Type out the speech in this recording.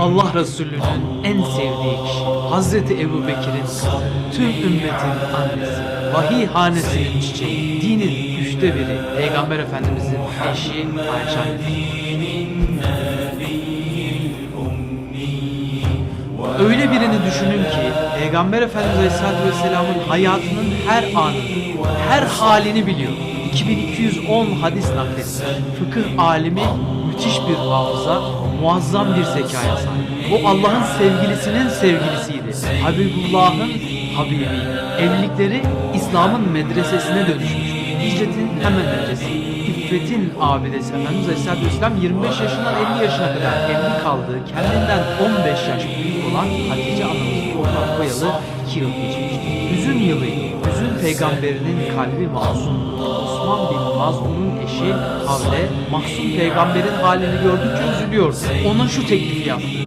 Allah Resulü'nün en sevdiği kişi Hazreti Ebu Bekir'in tüm ümmetin annesi, vahiy hanesinin çiçeği, dinin üçte biri, Peygamber Efendimizin eşi Ayşe. Öyle birini düşünün ki Peygamber Efendimiz Aleyhisselatü Vesselam'ın hayatının her anını, her halini biliyor. 2210 hadis nakletti. Fıkıh alimi müthiş bir hafıza, muazzam bir zekaya sahip. Bu Allah'ın sevgilisinin sevgilisiydi. Habibullah'ın Habibi. Evlilikleri İslam'ın medresesine dönüşmüştü. Hicretin hemen öncesi. İffetin abidesi Efendimiz Aleyhisselatü Vesselam 25 yaşından 50 yaşına kadar evli kaldığı kendinden 15 yaş büyük olan Hatice anamızın oradan koyalı 2 yıl geçmişti. Hüzün yılıydı. Hüzün peygamberinin kalbi masum. Osman bin Mazlum'un eşi Havle, mahzun peygamberin halini gördükçe üzülüyordu. Ona şu teklifi yaptı.